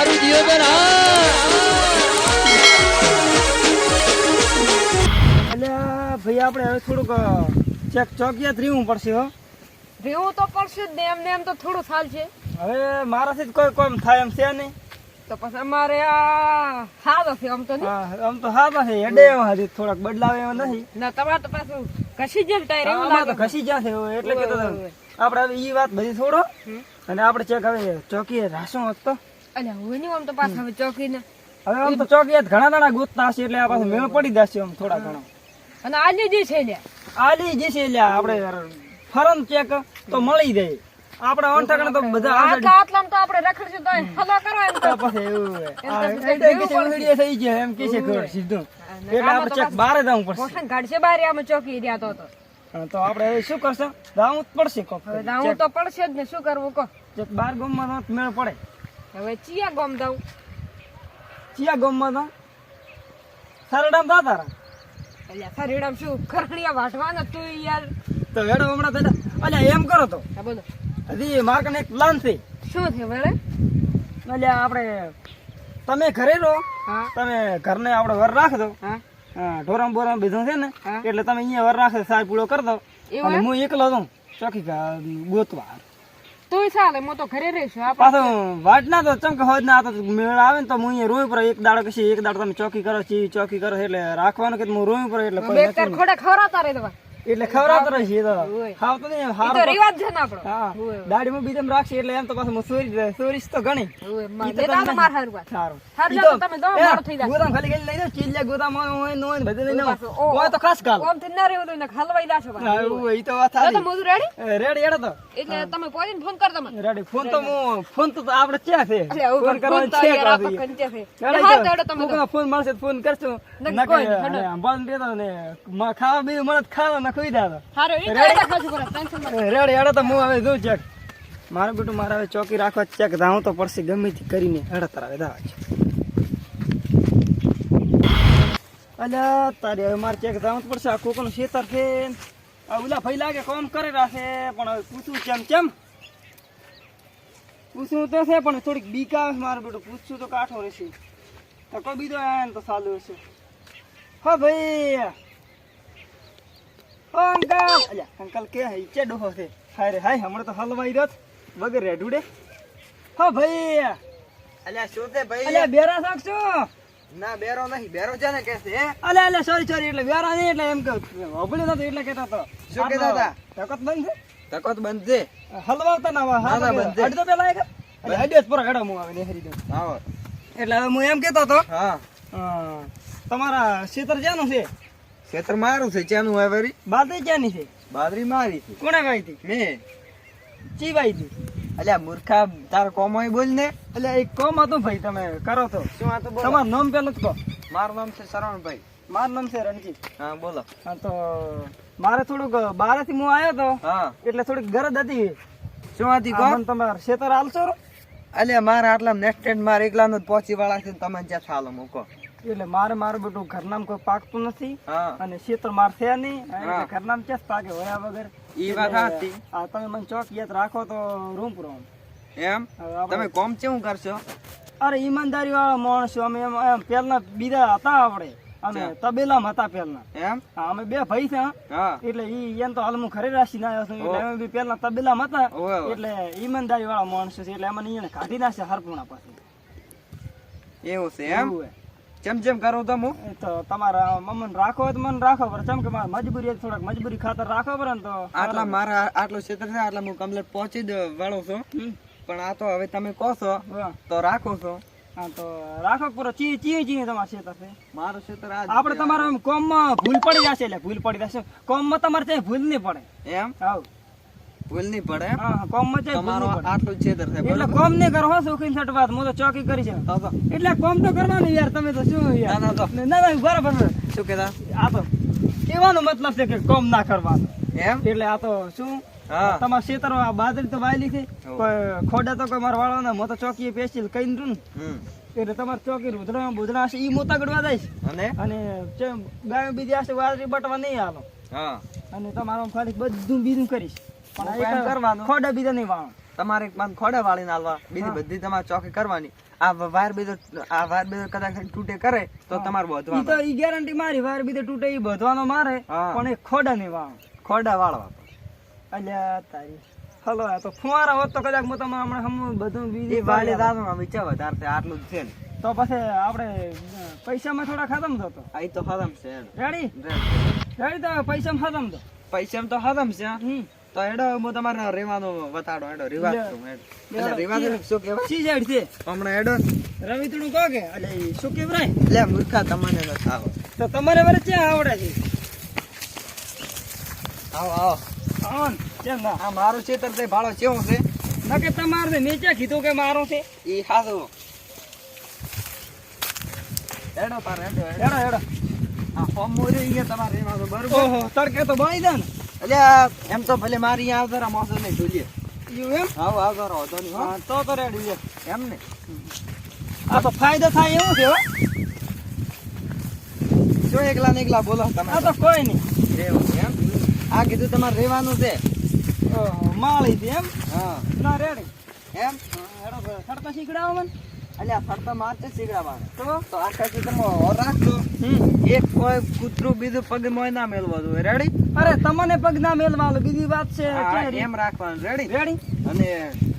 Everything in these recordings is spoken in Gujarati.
મારું જીવન અલ્યા ભાઈ આપણે હવે થોડુંક ચેક ચોકિયાત રહેવું પડશે હો. રહેવું તો પડશે જ ને એમ ને એમ તો થોડું સાલ છે. હવે મારાથી જ કોઈ કોમ થાય એમ છે નહીં. તો પછી અમારે આ સાદો છે આમ તો નહીં? આમ તો હા છે એડે હજી થોડાક બદલાવે એવા નથી. ના તમારે તો પાછું ઘસી જ ટાયર એવું લાગે તો ઘસી જશે છે એટલે કે. આપણે હવે ઈ વાત બધી છોડો અને આપણે ચેક હવે ચોકીએ રાશું હતો તો અલ્યા હવે નહીં આમ તો પાછા હવે ચોકીને હવે આમ તો ચોકીએ ઘણા ઘણા ગોતતા હશે એટલે આ પાછો મેળ પડી જશે આમ થોડા ઘણા. અને આલી જે છે લ્યા. આલી જશે એટલે આપણે ફરમ ચેક તો મળી જાય. આપણે ઓંઠાકણે તો બધા આટલા આટલા તો આપણે રખડશું તો હલો કરો એમ તો. પછી એવું છે થઈ ગયો એમ કે છે ખબર સીધું. એટલે આપણે ચેક બારે જવું પડશે. ભોસણ ગાડશે બારે આમ ચોકી રહ્યા તો તો. તો આપણે શું કરશે? જાવું પડશે કોક દાવું તો પડશે જ ને શું કરવું કો ચેક બાર ગામમાં તો મેળ પડે. હવે ચિયા ગોમ દઉં. ચિયા ગોમમાં તો? સરડામ દા તારા? અલ્યા સરડામ શું? ખરખડિયા વાટવાના તું યાર. તો હેડો હમણાં તો અલ્યા એમ કરો તો. હા બોલો. હજી મારે કને એક પ્લાન છે. શું છે વળે? અલ્યા આપણે તમે ઘરે રહો. હા. તમે ઘરને આપણે વર રાખ દો હા બીજું બોરામ છે ને એટલે તમે અહીંયા વર રાખે સાર પૂળો કરી દો. અને હું એકલો છું ચોખી ગોતવા. તુંય ચાલે હું તો ઘરે રહીશું પાછો વાટ ના તો ચમકે હોજ ના તો મેળ આવે ને તો હું અહીંયા રોય પર એક દાડો કશી એક દાડો તમે ચોકી કરો ચી ચોકી કરો એટલે રાખવાનું કે હું રોય પર એટલે. ખોડા ખવડાવતા રહે તમારે એટલે ખવડાવતો તો. હોય. ખાવ તો નહીં હારો તો રિવાજ છે ને આપણો. હા. દાડીમાં બીજમ રાખશે એટલે એમ તો પાછું હું સોરી ચોરીશ તો ગણી. ઈ તો તમે માર હારું વાત. સારું. હારું તો તમે દો એ, થઈ જાય. ગોદામ ખાલી ગઈ લઈ જાઓ ચીલિયા ગોદામ હોય નો હોય બધે ઓ, હોય તો ખાસ કાલ ઓમથી ના રહેવું તો એને હલવાઈ પાછું. હા, ઓય તો વાત જાઓ તો મોજુ રેડી રેડી એડો તો. એટલે તમે પોઈન ફોન કર તમને રેડી ફોન તો હું ફોન તો આપણે ક્યાં છે? ફોન કરવાનો છે આપણે છે. હા, તો. એડો તમે ફોન મારશે ફોન કરશું. નકર, હેડો. અને ને. ખાવા બીજું મને ખાવા ને ખોઈ દેતો હારું, ઈ તો હેડો ખાશું પડે, ટેન્શન ના લો. રેડી હેડો તો હું હવે જોઉં ચેક મારું બેટું મારે હવે ચોકી રાખવા ચેક જાઉં તો પડશે ગમે તે કરીને. હેડો તારા દાવા છે. અલ્યા તારે હવે મારે ચેક જાવું તો પડશે. આ કોકનું શેતર છે આ ઓલા ભાઈ લાગે કોમ કરે રાખે. પણ હવે પૂછું કેમ કેમ? પૂછવું તો છે પણ થોડીક બીક આવે છે મારું બેટું. પૂછશું તો કાઠો રહેશે. તો કોઈ બીજો આવે ને તો સારું હશે. હા ભાઈ. અંકલ અંકલ કે ડોહો છે. હાય હાય હમણાં તો હલવાઈ રહ્યો વગર રેડુડે હા ભાઈ અલ્યા શું છે ભાઈ અલ્યા બેરા શકશો ના બેરો નહીં બેરો છે ને કે છે અલ્યા અલ્યા સોરી સોરી એટલે બેરા નહીં એટલે એમ કે હોબળી નતો એટલે કહેતા તો શું કહેતા હતા? તકત બંધ છે? તકો તો બંધ છે? હલવાવતા ના હા ના, બંધ. અડધો પેલા એક. હેડો હું આવે નેહરી દઉં આવો એટલે હવે હું એમ કહેતો હતો હા. તમારા ક્ષેત્ર ક્યાંનું છે? ક્ષેત્ર મારું છે ચાનું હોય વરી? બાદરી ક્યાંની છે? બાદરી મારી છે. કોણે વાઈ હતી? મેં. ચી વાઈ હતી? અલ્યા મૂર્ખા તારો કોમોય બોલ ને. એટલે એક કોમ હતું ભાઈ તમે કરો તો. શું હતું તમારું નામ પેલું કહો? મારું નામ છે શરણભાઈ મારું નામ છે રણજીત હા બોલો. હા તો મારે થોડુંક બારેથી હું આવ્યો તો હા. એટલે થોડીક ગરજ હતી. શું હતી મને તમારે ખેતર હાલશો? અલ્યા મારા આટલા નેક્સ્ટ મારે એકલાનો જ પહોંચી વાળા છે તમે જ્યાં ચાલો મૂકો. એટલે મારે મારું બધું ઘરનામ કોઈ પાકતું નથી. અને ક્ષેત્ર માર છે નહીં. ઘરનામ ચેસ પાકે વયા વગર. ઈ વાત હતી આ તમે મને ચોક યાદ રાખો તો રૂમ પૂરો એમ? તમે કોમ કેવું કરશો? અરે ઈમાનદારી વાળા માણસ અમે એમ એમ પેલના બીજા હતા આપણે. અમે તબેલામાં હતા પેલા એમ? અમે બે ભાઈ છે એટલે ઈ એમ તો હાલ હું ઘરે રાખીને આવ્યો છું. એટલે અમે બી પેલા તબેલામાં હતા. એટલે ઈમાનદારી વાળા માણસો છે. એટલે અમને એને કાઢી નાખશે હરપુણા પાસે એવું છે એમ. જેમ જેમ કરું તો હું તો તમારા મમ્મીને રાખો તો મને રાખો પર ચમ કે મારી મજબૂરી થોડાક મજબૂરી ખાતર રાખો પર તો આટલા મારા આટલું ક્ષેત્ર છે આટલા હું કમ્પ્લેટ પહોંચી જ વાળો છું. પણ આ તો હવે તમે કહો છો હા. તો રાખો છો. હા તો રાખો પૂરો ચી ચી ચી તમારા ક્ષેત્ર છે? મારું ક્ષેત્ર આપણે તમારા કોમમાં ભૂલ પડી જશે એટલે ભૂલ પડી જશે. કોમમાં તમારે ત્યાં ભૂલ નહીં પડે. એમ? હાવ ભૂલ નહીં પડે. કોમ ભૂલ તમારું આટલું જ ક્ષેત્ર છે એટલે કોમ નહીં કરો સુખી વાત હું તો ચોકી કરી છે તો તો. એટલે કોમ તો કરવાનું યાર તમે તો શું યાર? ના, ના, બરાબર. શું કહેતા? આ તો કહેવાનો મતલબ છે કે કોમ ના કરવાનું. એમ? એટલે આ તો શું? તમારા ખેતરમાં આ બાજરી તો વાયેલી છે. ખોડા તો કોઈ મારા વાળાના મોતો ચોકીએ પેસી કઈ ને. એટલે તમારે ચોકી રૂધડા બુદ્રા હશે ઈ મોતા ગડવા જાય અને? અને ગાયો બીજી હશે વાજરી બટવા નહીં હાલો. હા. અને તમારું ખાલી બધું બીજું કરીશ. ખોડા બીજા નહીં વાળો. તમારે એક ખોડા વાળીને આલવા બીજી બધી તમારે ચોકી કરવાની. આ વાયર બીજો આ વાયર બીજો કદાચ તૂટે કરે તો તમારે ઈ તો ઈ ગેરંટી મારી વાર બીજો તૂટે ઈ બધવાનો મારે પણ એ ખોડા નહીં વાળો. ખોડા વાળવા. અલ્યા તારી. હલો આ તો ફુવારા હોત તો કદાચ હું તમને હમણાં હમ બધું બીજી વાળી આલું. વિચાર વધારે આટલું જ છે ને. તો પછી આપણે પૈસામાં થોડા ખતમ થતો આ તો ખતમ છે. રેડી રેડી તો પૈસામાં ખતમ તો પૈસા તો ખતમ છે. હમ. તો હેડો હું તમારે રેવાનો વતાડો હેડો રિવાજ. હેડો. રિવાજ શું કહેવાય? સી સાઈડ છે? હમણાં હેડો. રવિતણું કહો કે એટલે શું કેવરાય લે મૂર્ખા તમને ન થાવ. તો તમારે વરે ક્યાં આવડે છે? આવો આવો. આવો કેમ ના? આ મારું ખેતર તે ભાડો હું છે? ના કે તમારે મેં ક્યાં કીધું કે મારો છે. એ હાસો હેડો હેડો હેડો. હેડો હેડો. આ ફોર્મ મોરી ગયા તમારે રેવાનો બરોબર? ઓહો તડકે તો બાઈ દે ને. આ એમ તો ભલે મારી અહીંયા આવતા મોસો ને જોઈએ એવું એમ? આવો આવતો વાંધો નહીં હા. તો તો રેડી છે. એમ ને. આ તો ફાયદો થાય એવું છે હો. જો એકલા ને એકલા બોલો તમે આ તો કોઈ નહીં. એવું એમ? આ કીધું તમારે રહેવાનું છે. માળી છે એમ? હા. ના રેડી. એમ? હેડો ખડતા શીખડાવો મને. આ ફરતા મારતે શીખડાવવાનું. તો તો આખા ખેતરમાં ઓર રાખજો. એક કોઈ કૂતરું બીજું પગ મોય ના મેલવા દો રેડી અરે તમને પગ ના મેલવા બીજી વાત છે એમ રાખવાનું. રેડી રેડી અને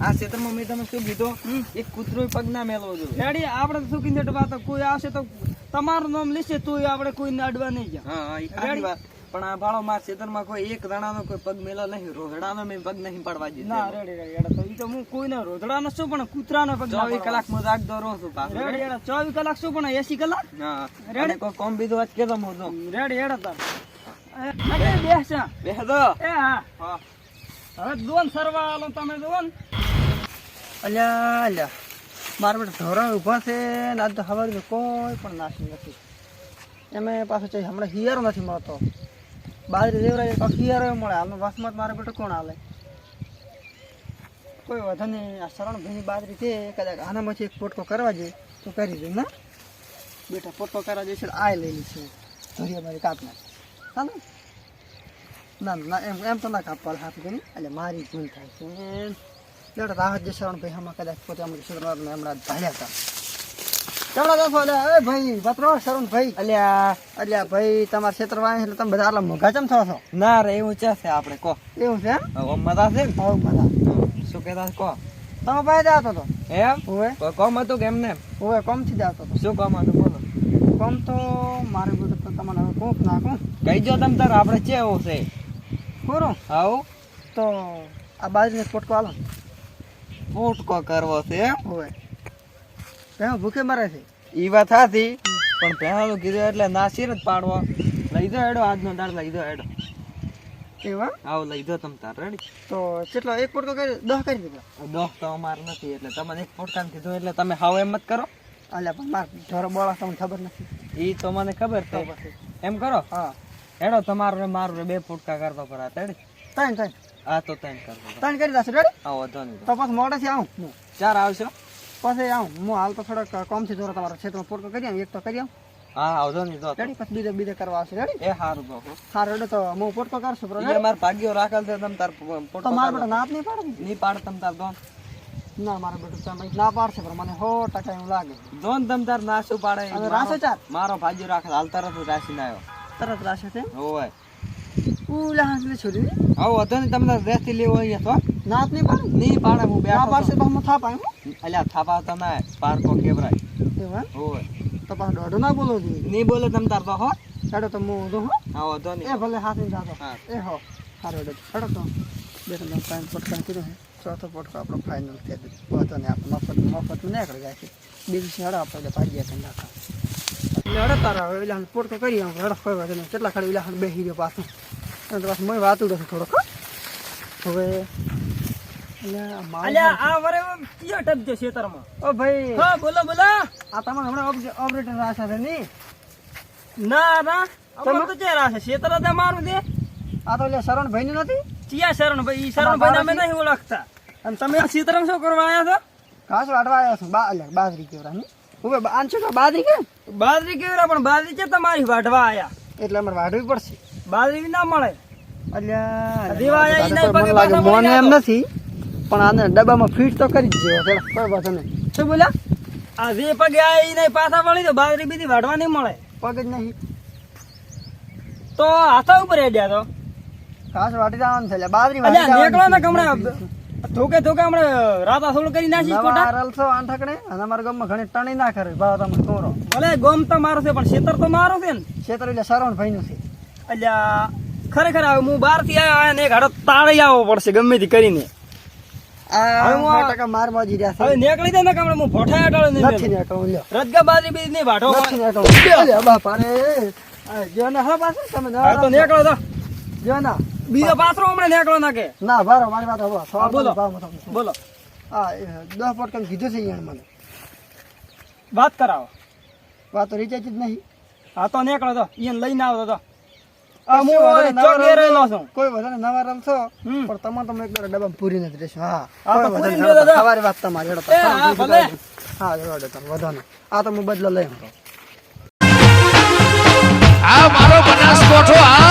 આ ક્ષેત્રમાં મેં તમે શું કીધું? એક કૂતરું પગ ના મેલવો જોઈએ રેડી આપણે શું કીધું વાત કોઈ આવશે તો તમારું નામ લીશે તોય આપણે કોઈને અડવા નહીં જાય હા? વાત. પણ આ ભાળો માર ક્ષેત્રમાં કોઈ એક દાણાનો કોઈ પગ મેલો નહીં રોહડાનો મેં પગ નહીં પડવા દીધો. ના રેડી રેડી હેડો તો ઈ તો હું કોઈને રોધડાનો શું પણ કૂતરાનો પગ ના ચોવીસ પાડવાનો. કલાક હું રાખતો રહું છું પાછો. રેડી હેડો ચોવીસ કલાક શું પણ એસી કલાક? હા રેડી? કોઈ કોમ બીજો વાત કેતો મો તો. રેડી હેડો તો અરે બેસ જા. બેહ એ હા. હા. હવે દોન સરવા આલો તમે દોન અલ્યા અલ્યા. મારા બેટા ધોરણ ઊભા છે ને આજ તો હવાર કોઈ પણ નાશ નથી. એમે પાછો હમણાં હિયારો નથી મળતો. બાજરી લેવરાય એક હિયારો મળે. હાલનો વાસમાં મારે બેટો કોણ હાલે? કોઈ વાંધો નહીં. આ શરણ ભાઈની બાજરી છે. કદાચ આનામાંથી એક પોટકો કરવા જઈએ, તો કરી દે, ના? બેટા, પોટકો કરવા જઈશે આ લઈ લઈશું ધોરી મારી કાપના ચાલો. ના ના એમ એમ તો ના કાપવા હાથ ગઈ એટલે મારી ભૂલ થાય છે. બેટા, રાહત જે શરણ ભાઈ હમણાં કદાચ પોતે અમારી શિવરાજ હમણાં ધાર્યા હતા. ચાલો દોસ્તો એ ભાઈ પત્રો શરણ ભાઈ અલ્યા અલ્યા ભાઈ તમારા ક્ષેત્ર વાય એટલે તમે બધા આટલા મોઘા ચમ થો છો? ના રે એવું છે છે આપણે કો. એવું છે હવે મજા છે ને? બધા શું કહેતા કો? તમે ભાઈ જાતો તો? એમ? કોઈ કોમ હતું કે એમને? હવે કોમથી જાતો હતો શું કામ હતું બોલો. કોમ તો મારે બધું તો તમને હવે કોક નાખું કહીજો તમ તાર આપણે ચેવું છે. પૂરું આવું તો આ બાજરીને પોટકો આલો. ફૂટકો કરવો છે એમ? હવે ત્યાં ભૂખે મરે છે. ઈ વાત હતી પણ પહેલાનું કીધું એટલે નાસીર જ પાડવો. લઈ દો હેડો આજનો દાર લઈ દો હેડો. એવા? આવો લઈ દો તમ તાર રેડી તો કેટલો એક પોટકો કરી દહ કરી દીધો. દહ તો અમાર નથી એટલે તમને એક ફોટકાન કીધું એટલે તમે હાવ એમ જ કરો. અલ્યા પણ માર ઢોરો બોળા તમને ખબર નથી. ઈ તો મને ખબર તો એમ કરો? હા. હેડો તમારું ને મારું ને બે ફૂટકા કરતો કરા રેડી ત્રણ ત્રણ. આ તો ત્રણ કરતો કરા. ત્રણ કરી દેશે રેડી આવો તો તો પછી છે આવું. ચાર આવશો? પછી આવું હું હાલ તો થોડોક કોમથી દોરો તમારા ક્ષેત્રમાં પૂરતો કરી આવું એક તો કરી આવું. હા આવજો ને જો રેડી પછી બીજે બીજે કરવા આવશે. રેડી એ સારું તો સારું એટલે તો હું પૂરતો કરશું બરોબર? ઈ માર ભાગ્યો રાખેલ છે તમ તાર ફોટો તો મારા બેટા નાપ નહીં પાડે નહીં પાડ તમ તાર દોન ના મારા બેટું તમે ના પાડશે પણ મને સો ટકા એવું લાગે. જોન તમ તાર ના શું પાડે અને રાસો ચાર? મારો ભાગ્યો રાખેલ હાલ તરત જ રાશીને આવ્યો તરત રાશે છે હોવે. ઉલા હાંસલી છોડી આવો હતો ને તમને રેસ્ટ લેવો અહીંયા તો. નાત નહીં પાડે? નહીં પાડે હું ના બેઠો પાડશે તો હું થાપ આવ્યું અલ્યા થાપા તમે પાર પારકો કેવરાય. એવા? હોવે તો પાછું દોઢું ના બોલો જોઈએ નહીં બોલે તમ તાર તો હો. હેડો તો હું દઉં હો. આવો વાંધો એ નહીં ભલે હાથ જાતો. હા. એ હો. સારો ડો હેડો તો. બે ત્રણ પાંચ પોટકા કીધો હે ચોથો પોટકો આપણો ફાઇનલ થઈ ગયો. વાંધો નહીં આપણે મફત મફત નીકળી જાય છે. બીજું હેડો આપણે ભાગ્યા કંઈ નાખા એટલે હેડો તારા હવે એલા પોટકો કરી આવું. હેડો કોઈ વાત નહીં. કેટલા ખાલી એલા બેસી ગયો પાછું. તો પાછું મેં વાતું રહેશે થોડોક હવે એટલે અલ્યા આ વરે કયો ટપજો ખેતરમાં? ઓ ભાઈ. હા બોલો બોલો. આ તમારે હમણાં ઓપરેટર રાશા છે નહીં? ના ના. અમારું તો ચેર છે ખેતર જ મારું દે આ તો એટલે શરણ ભાઈ નથી? ચિયા શરણ ભાઈ શરણ ભાઈ અમે નહીં ઓળખતા. અને તમે? આ ખેતરમાં શું કરવા આવ્યા છો? ઘાસ વાટવા આવ્યો છું. બા એટલે બાજરી કેવરા નહીં હવે આન છે બાજરી કેમ? બાજરી કેવી પણ બાજરી છે તમારી વાઢવા આયા? એટલે અમારે વાઢવી પડશે. બાજરી ના મળે. અલ્યા દેવા આયા ઈ નહીં પગે મોને એમ નથી. પણ આને ડબ્બામાં ફિટ તો કરી દીધો કોઈ વાત નહીં. શું બોલ્યા? આ જે પગે આવી નહીં પાછા વળી તો બાજરી બીજી વાઢવા નહીં મળે. પગ જ નહીં. તો હાથા ઉપર હેડ્યા તો. ઘાસ વાટી જવાનું છે એટલે બાજરી વાટી નીકળો ને. કમણે ધોકે ધોકે હમણાં રાતા સોળ કરી નાખી મારા રલસો આંઠકડે અને અમારા ગામમાં ઘણી ટણી ના કરે ભાવ તમે તોરો ભલે ગોમ તો મારો છે પણ ખેતર તો મારો છે ને. છેતર એટલે સરવણ ભાઈનું છે. એટલે ખરેખર હું બહારથી આવ્યો અને એક હાડો તાળી આવવો પડશે ગમે તે કરીને. આ આ- માર માજી રહ્યા હવે નીકળી જાય ને કમણે હું ફોટા ટાળો નથી નહીં નીકળવું લ્યો. રજગા નહીં નથી બાપા રે જો ને હા પાછું તમે હવે તો નીકળો તો. જો ના બીજો પાછરો હમણાં નીકળો કે ના બારો મારી વાત હવે. સો બોલો. બોલો. એ દસ પોટ કેમ કીધું છે અહીંયા મને. વાત કરાવો. વાત તો રીચાર્જ જ નહીં. હા તો નીકળો તો. એને લઈને આવો તો. કોઈ વધારે નવા રમશો. પણ પૂરી નથી રહેશો. હા. સવારે તમારી આ તમે બદલો લઈ આ મારો બનાસકોઠો આ